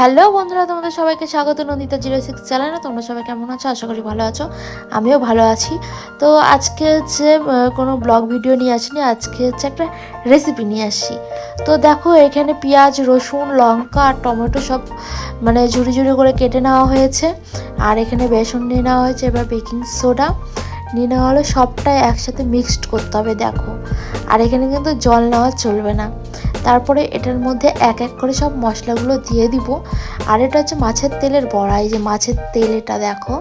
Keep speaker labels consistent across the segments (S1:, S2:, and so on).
S1: Hello বন্ধুরা, তোমাদের সবাইকে স্বাগত নন্দিতা জিরো সিক্স চ্যানেলে। তোমরা সবাই কেমন আছো? আশা করি ভালো আছো। আমিও ভালো আছি। তো আজকে হচ্ছে কোনো ব্লগ ভিডিও নিয়ে আসিনি, আজকে হচ্ছে একটা রেসিপি নিয়ে আসি। তো দেখো, এখানে পেঁয়াজ, রসুন, লঙ্কা আর টমেটো সব মানে ঝুড়ি ঝুড়ি করে কেটে নেওয়া হয়েছে। আর এখানে বেসন নিয়ে নেওয়া হয়েছে, এবার বেকিং সোডা। নিয়ে নেওয়া হলো সবটাই একসাথে মিক্সড করতে হবে, দেখো। আর এখানে কিন্তু জল নেওয়া চলবে না। তারপরে এটার মধ্যে এক এক করে সব মশলাগুলো দিয়ে দিব। আর এটা হচ্ছে মাছের তেলের বড়া, এই যে মাছের তেল এটা দেখো।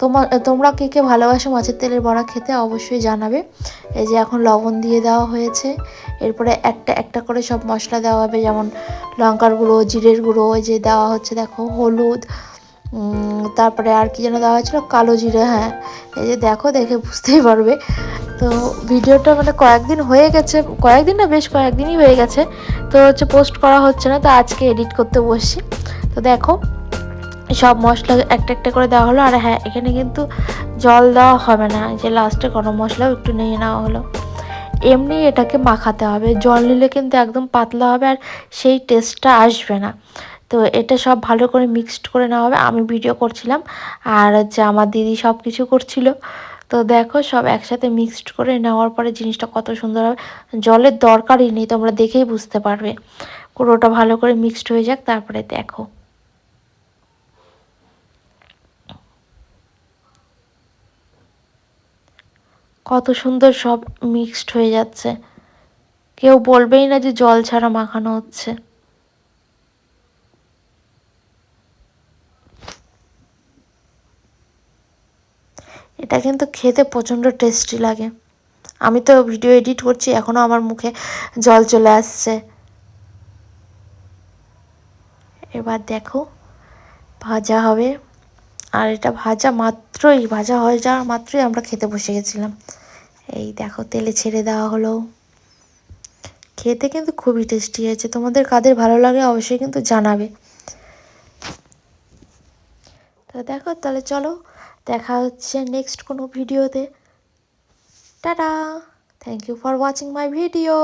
S1: তোমার তোমরা কে কে ভালোবাসো মাছের তেলের বড়া খেতে অবশ্যই জানাবে। এই যে এখন লবণ দিয়ে দেওয়া হয়েছে। এরপরে একটা একটা করে সব মশলা দেওয়া হবে, যেমন লঙ্কার গুঁড়ো, জিরের গুঁড়ো এই যে দেওয়া হচ্ছে দেখো, হলুদ তারপরে আর কি যেন দেওয়া হয়েছিল? কালো জিরে হ্যাঁ। এই যে দেখো, দেখে বুঝতেই পারবে। তো ভিডিওটা মানে কয়েকদিন হয়ে গেছে, কয়েকদিন না বেশ কয়েকদিনই হয়ে গেছে, তো হচ্ছে পোস্ট করা হচ্ছে না, তো আজকে এডিট করতে বসছি। তো দেখো, সব মশলা একটা একটা করে দেওয়া হলো, আর হ্যাঁ এখানে কিন্তু জল দেওয়া হবে না যে লাস্টে গরম মশলাও একটু নিয়ে নেওয়া হলো। এমনি এটাকে মাখাতে হবে, জল নিলে কিন্তু একদম পাতলা হবে, আর সেই টেস্টটা আসবে না। তো এটা সব ভালো করে মিক্সড করে নেওয়া হবে, আমি ভিডিও করছিলাম, আর হচ্ছে আমার দিদি সব কিছু করছিল। তো দেখো সব একসাথে মিক্সড করে নেওয়ার পরে জিনিসটা কত সুন্দর হবে। জলের দরকারই নেই, তোমরা দেখেই বুঝতে পারবে। পুরোটা ভালো করে মিক্সড হয়ে যাক, তারপরে দেখো। কত সুন্দর সব মিক্সড হয়ে যাচ্ছে। কেউ বলবেই না যে জল ছাড়া মাখানো হচ্ছে। এটা কিন্তু খেতে প্রচণ্ড টেস্টি লাগে। আমি তো ভিডিও এডিট করছি এখনও আমার মুখে জল চলে আসছে। এবার দেখো, ভাজা হবে। আর এটা ভাজা মাত্রই, ভাজা হয়ে যাওয়ার মাত্রই আমরা খেতে বসে গেছিলাম। এই দেখো, তেলে ছেড়ে দেওয়া হলো। খেতে কিন্তু খুবই টেস্টি হয়েছে। তোমাদের কাদের ভালো লাগে অবশ্যই কিন্তু জানাবে। তো দেখো, তাহলে চলো দেখা হচ্ছে নেক্সট কোনো ভিডিওতে tata! Thank you for watching my video